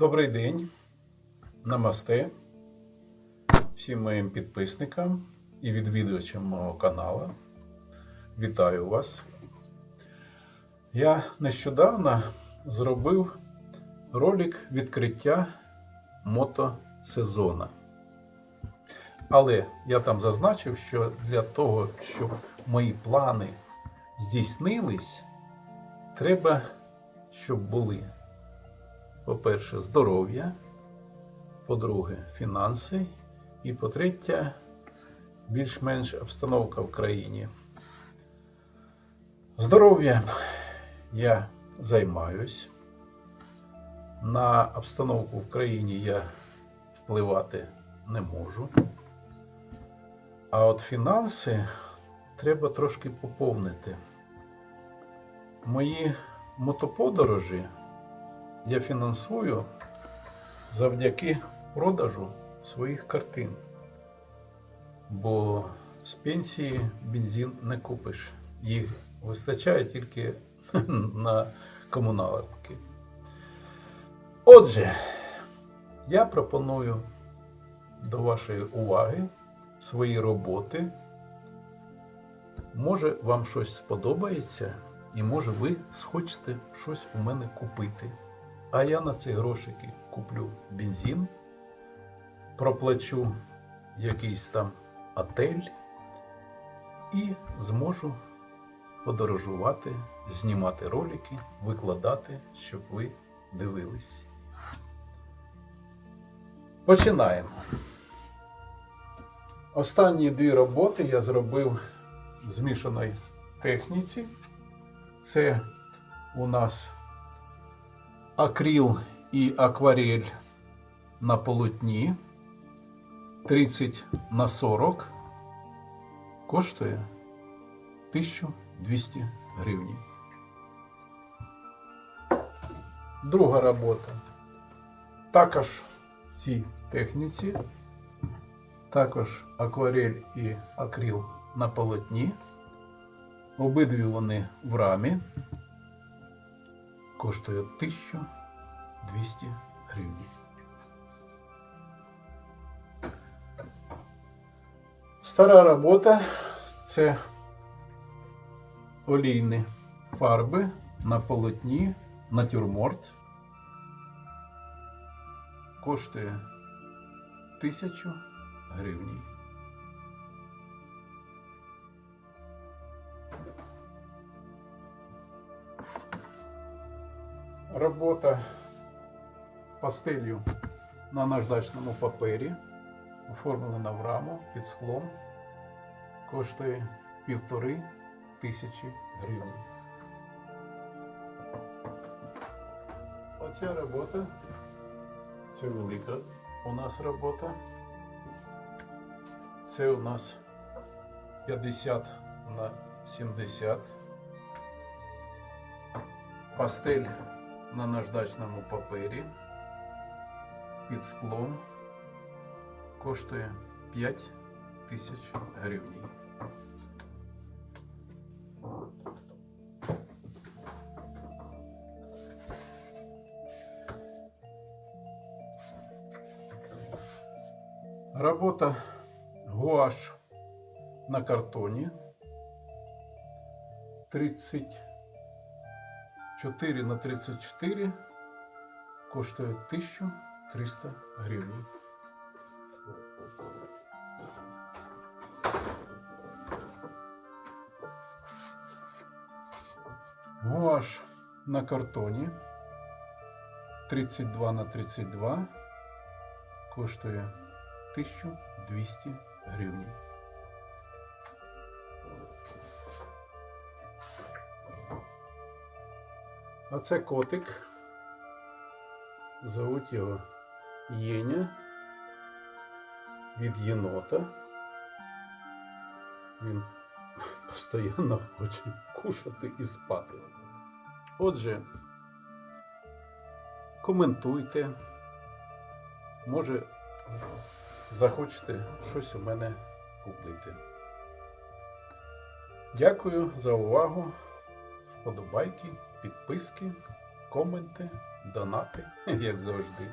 Добрий день, намасте всім моїм підписникам і відвідувачам мого каналу. Вітаю вас. Я нещодавно зробив ролик відкриття мотосезону. Але я там зазначив, що для того, щоб мої плани здійснились, треба, щоб були, по-перше, здоров'я, по-друге, фінанси, і по-третє, більш-менш обстановка в країні. Здоров'ям я займаюсь. На обстановку в країні я впливати не можу. А от фінанси треба трошки поповнити. Мої мотоподорожі я фінансую завдяки продажу своїх картин. Бо з пенсії бензин не купиш. Їх вистачає тільки на комуналки. Отже, я пропоную до вашої уваги свої роботи. Може, вам щось сподобається, і може ви схочете щось у мене купити. А я на ці грошики куплю бензин, проплачу якийсь там отель і зможу подорожувати, знімати ролики, викладати, щоб ви дивились. Починаємо. Останні дві роботи я зробив в змішаній техніці. Це у нас акрил і акварель на полотні 30 на 40 коштує 1200 гривень. Друга робота. Також в цій техніці також акварель і акрил на полотні. Обидві вони в рамі. Коштує 1200 гривень. Стара робота це олійні фарби на полотні натюрморт. Коштує 1000 гривень. Робота пастелью на наждачному папері, оформлена в раму під склом, коштує півтори тисячі гривень. Оця робота, це велика у нас робота. Це у нас 50 на 70. Пастель на наждачному папері під склом коштує 5 тисяч гривень. Робота гуаш на картоні 34 на 34 коштує 1300 гривень. Гуаш на картоні 32 на 32 коштує 1200 гривень. А це котик. Зовуть його Єня від єнота. Він постійно хоче кушати і спати. Отже, коментуйте. Може, захочете щось у мене купити. Дякую за увагу. Вподобайки, підписки, коменти. донати, як завжди.